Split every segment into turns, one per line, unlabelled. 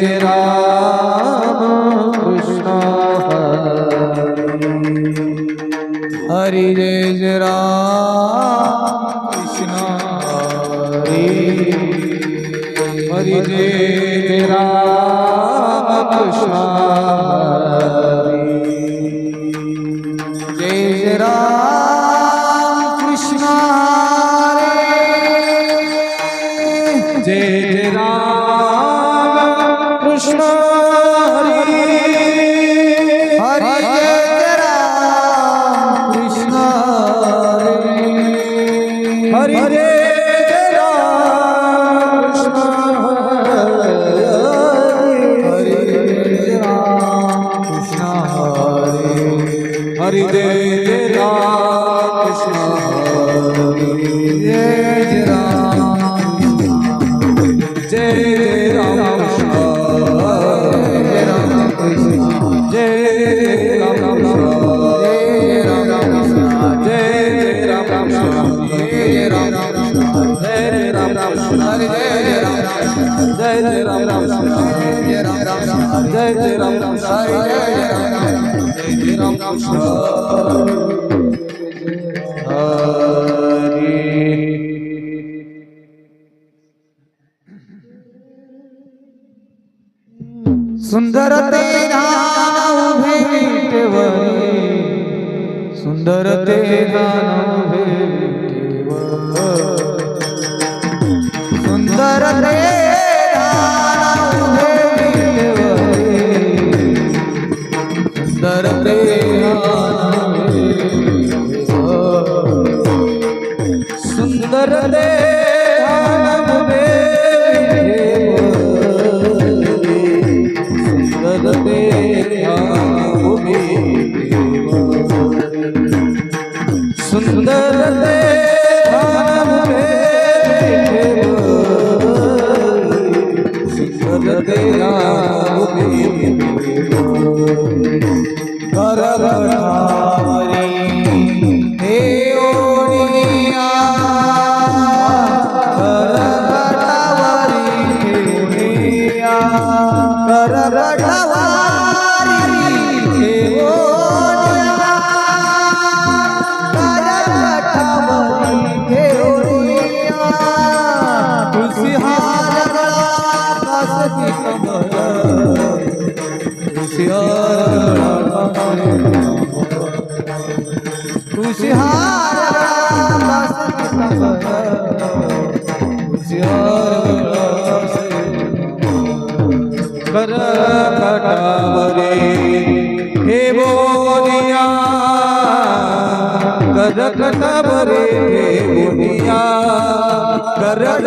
तेरा জয় জয় রাম রাম জয় জয় রাম রাম સુંદર તેરા ઉભે ટેવરી સુંદર તેરા ઉભે ટેવરી करत बरे मुनिया करत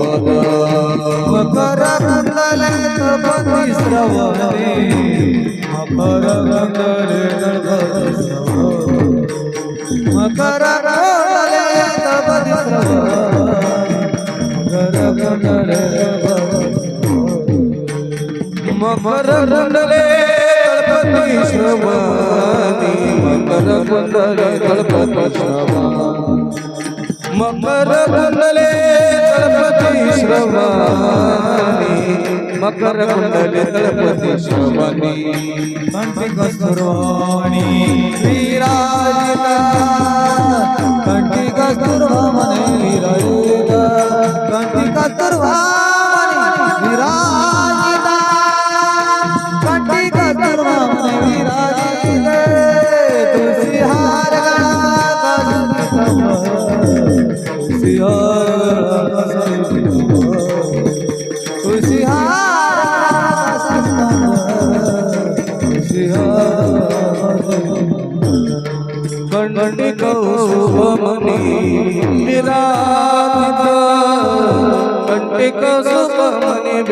विसरवणे मकर गंगरे मकर गंगरे तब मकर गंगरे मकर गंगरे गणपती श्रवणी मकर गंगरे गणपती श्रवणी. मकर कुंडले गणपती श्रवणी
कंठी कस्तुरवाणी विराजिता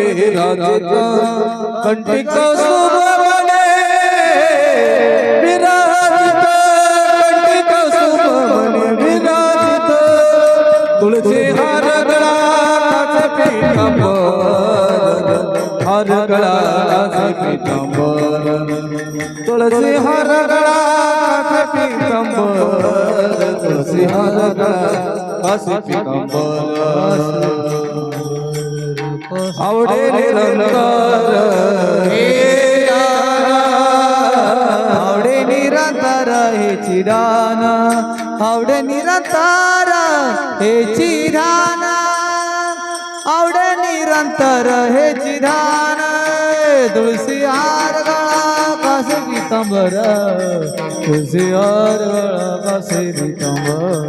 शुभमनी विराजित कंटिक शुभमनी विराजित कंटिक शुभमनी विराजित तुळशी हार गळा पीठांबर हार गळा पीठांबर तुळसी हार गळा पीठांबर तुळसी हार गळा पीठांबर आवडे निरंतर हे
आवडे निरंतर हे चिरान आवडे निरंतर हे चिरान आवडे निरंतर हे चिरान तुळसी हार कासे पितांबर. तुळसी हार गळा कासे पितांबर.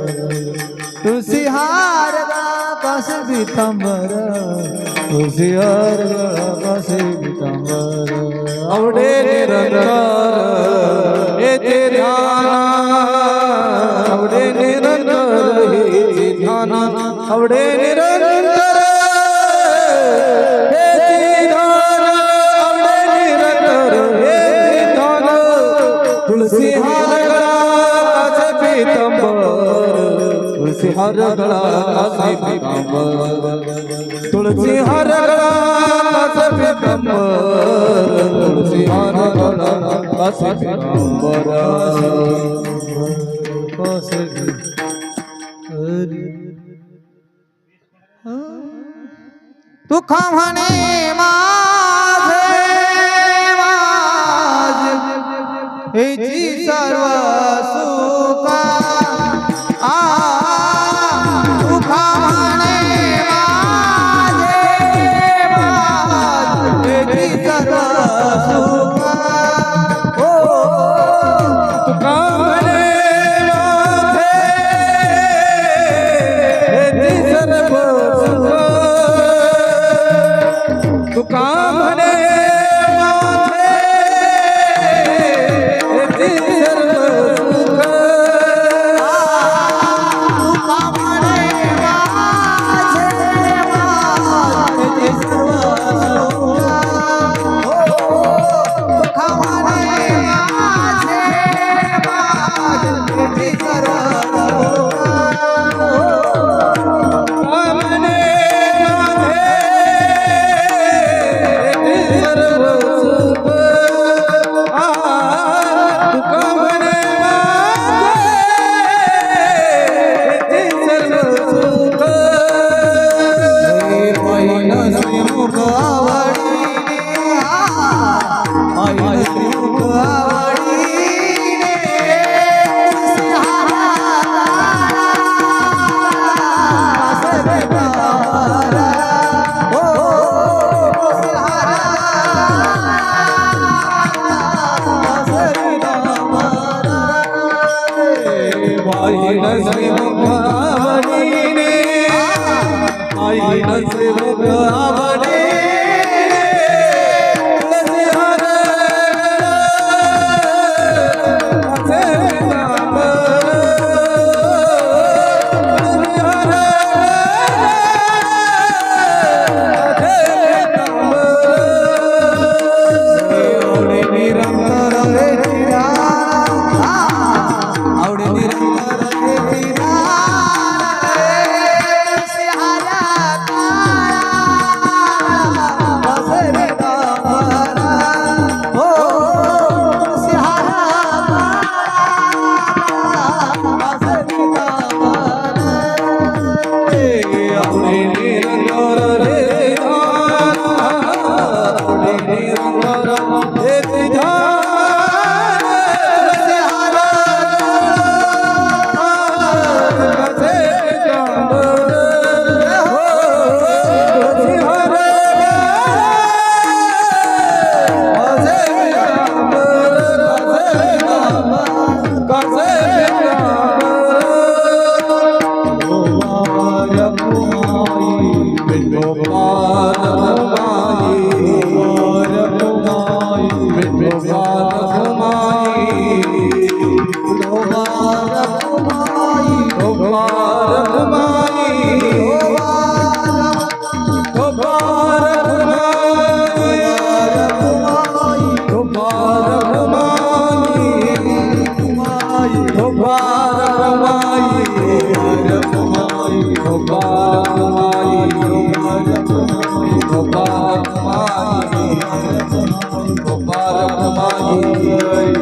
हार गळा कासे पितांबर. तुळसी हार गळा
आवडे निरंतर येते ध्यान आवडे निरंतर हे ध्यान आवडे निरंतर तुलसी हार गळा पीतांबर तुळसी हार गळा तुलसी हर गळा पीतांबर तुळसी हार से मुक्त हमारे Amém.